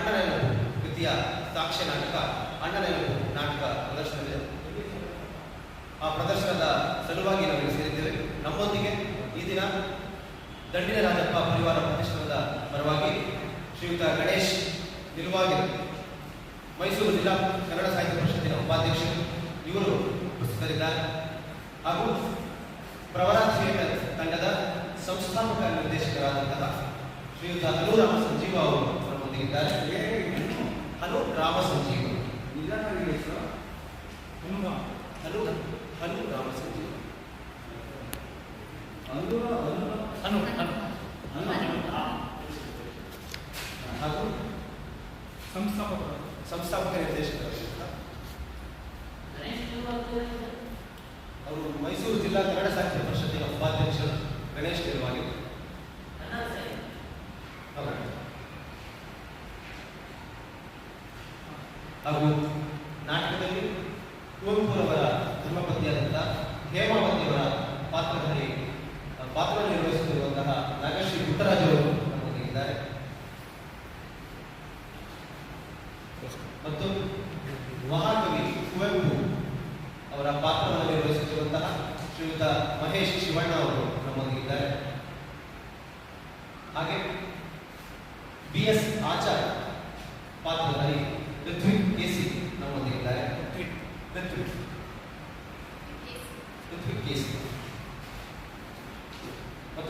ಅಣ್ಣನೆನೋ ಕೃತಿಯ ಸಾಕ್ಷ್ಯ ನಾಟಕ ಅಣ್ಣನೆನೋ ನಾಟಕ ಪ್ರದರ್ಶನವಿದೆ ಆ ಪ್ರದರ್ಶನದ ಸಲುವಾಗಿ ನಮಗೆ ಸೇರಿದ್ದೇವೆ. ನಮ್ಮೊಂದಿಗೆ ಈ ದಿನ ದಂಡಿನ ರಾಜಪ್ಪ ಪರಿವಾರ ಪ್ರತಿಷ್ಠಾನದ ಪರವಾಗಿ ಶ್ರೀಯುತ ಗಣೇಶ್ ನಿಲ್ವಾಗಿರು ಮೈಸೂರು ಜಿಲ್ಲಾ ಕನ್ನಡ ಸಾಹಿತ್ಯ ಪರಿಷತ್ತಿನ ಉಪಾಧ್ಯಕ್ಷರು ಇವರು ಪ್ರಸ್ತುತರಿದ್ದಾರೆ ಹಾಗೂ ಪ್ರವರ ಥಿಯೇಟರ್ ತಂಡದ ಸಂಸ್ಥಾಪಕ ನಿರ್ದೇಶಕರಾದಂತಹ ಶ್ರೀಯುತ ಅನುರಾಮ ಸಂಜೀವ ಅವರು ನಮ್ಮೊಂದಿಗಿದ್ದಾರೆ ಹಲವು ಗ್ರಾಮ ಹನುಮ ಹಲವು ಹಲವು ಗ್ರಾಮ ಹನು ಹಾಗೂ ಸಂಸ್ಥಾಪಕ ಸಂಸ್ಥಾಪಕ ನಿರ್ದೇಶಕರ ಅವರು ಮೈಸೂರು ಜಿಲ್ಲಾ ಕನ್ನಡ ಸಾಹಿತ್ಯ ಪರಿಷತ್ತಿನ ಉಪಾಧ್ಯಕ್ಷರು ಗಣೇಶ್ ತಿರುವಾಗಿ ಹಾಗೂ ನಾಟಕದಲ್ಲಿ ಕುವೆಂಪುರವರ ಧರ್ಮಪತಿಯಾದಂಥ ಹೇಮಾವತಿಯವರ ಪಾತ್ರದಲ್ಲಿ ಪಾತ್ರ ನಿರ್ವಹಿಸುತ್ತಿರುವಂತಹ ನಾಗಶ್ರೀ ಪುಟ್ಟರಾಜವರು ನಮ್ಮೊಂದಿಗಿದ್ದಾರೆ ಮತ್ತು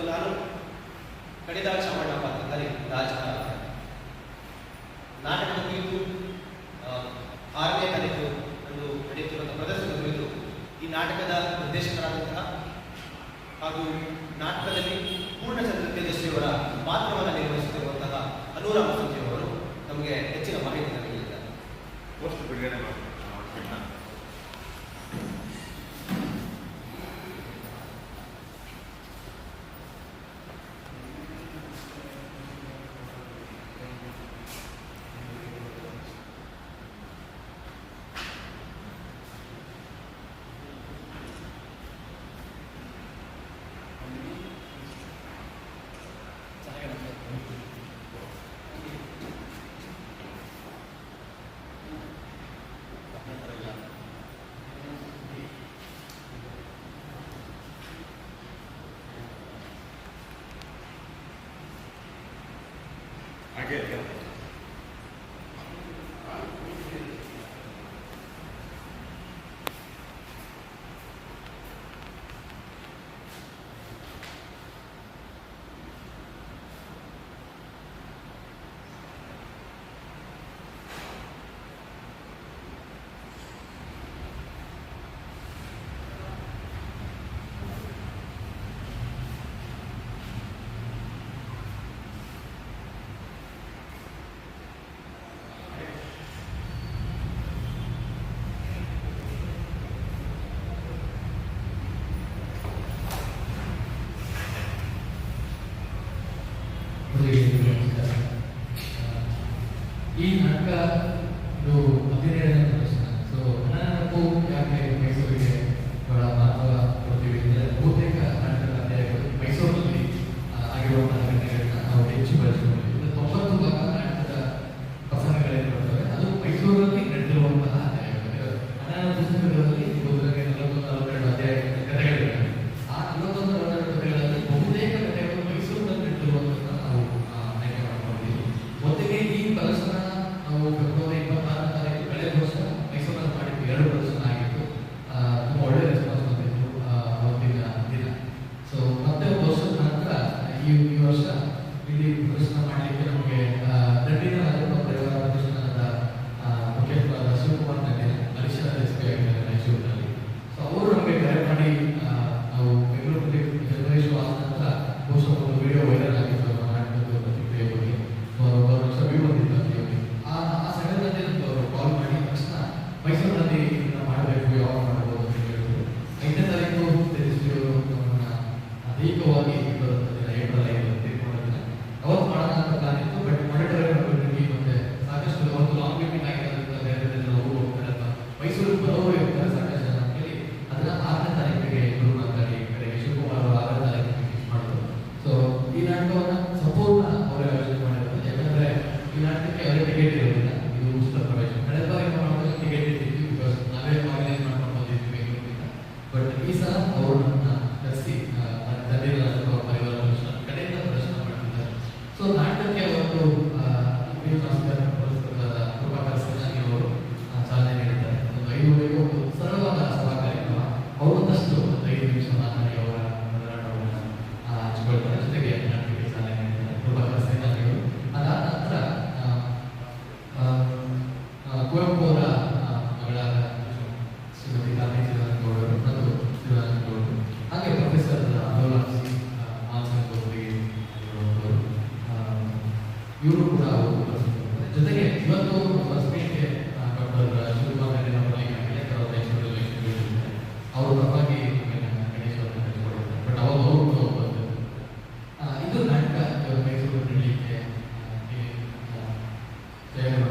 तो ನಾನು ಕಡಿದಾಕ್ಷ ಮಂಟಪ ಅಂತಂದರೆ ರಾಜಕಾರಣ. Thank you. ಈ Hakka Yeah.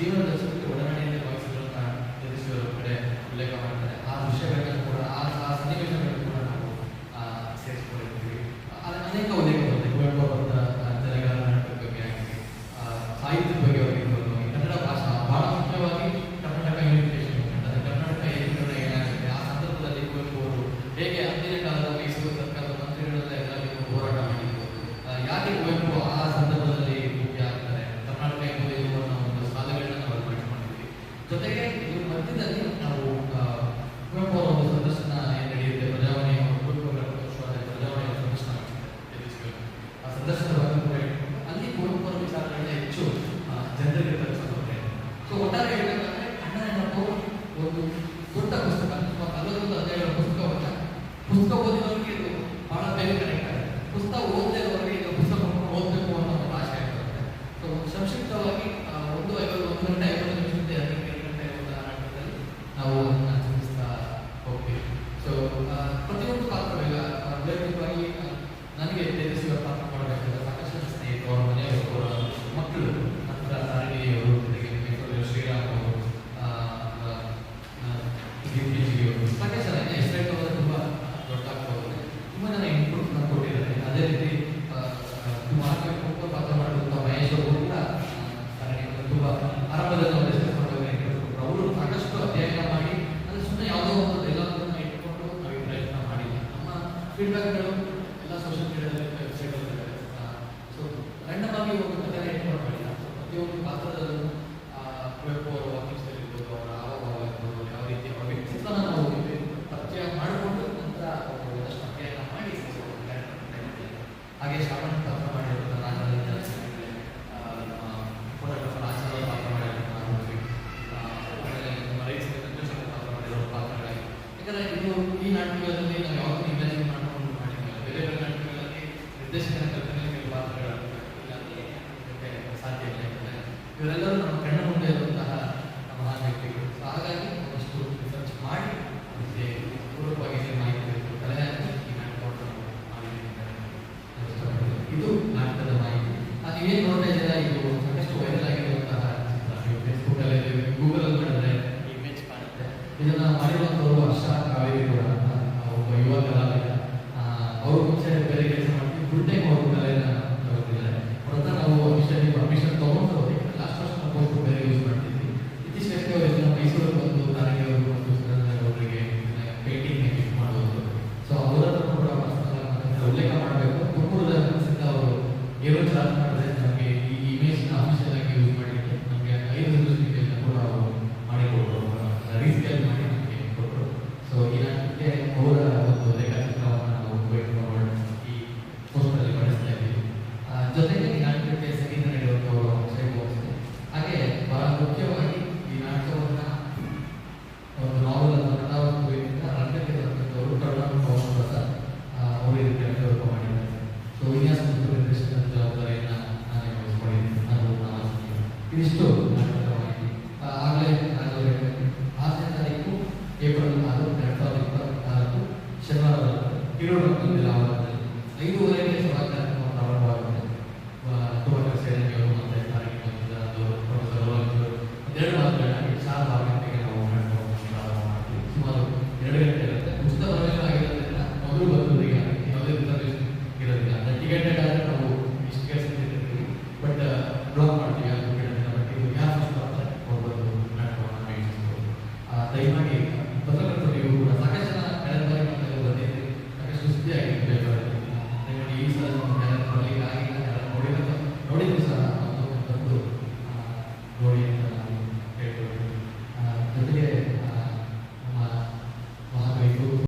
dívidas you, Cristo.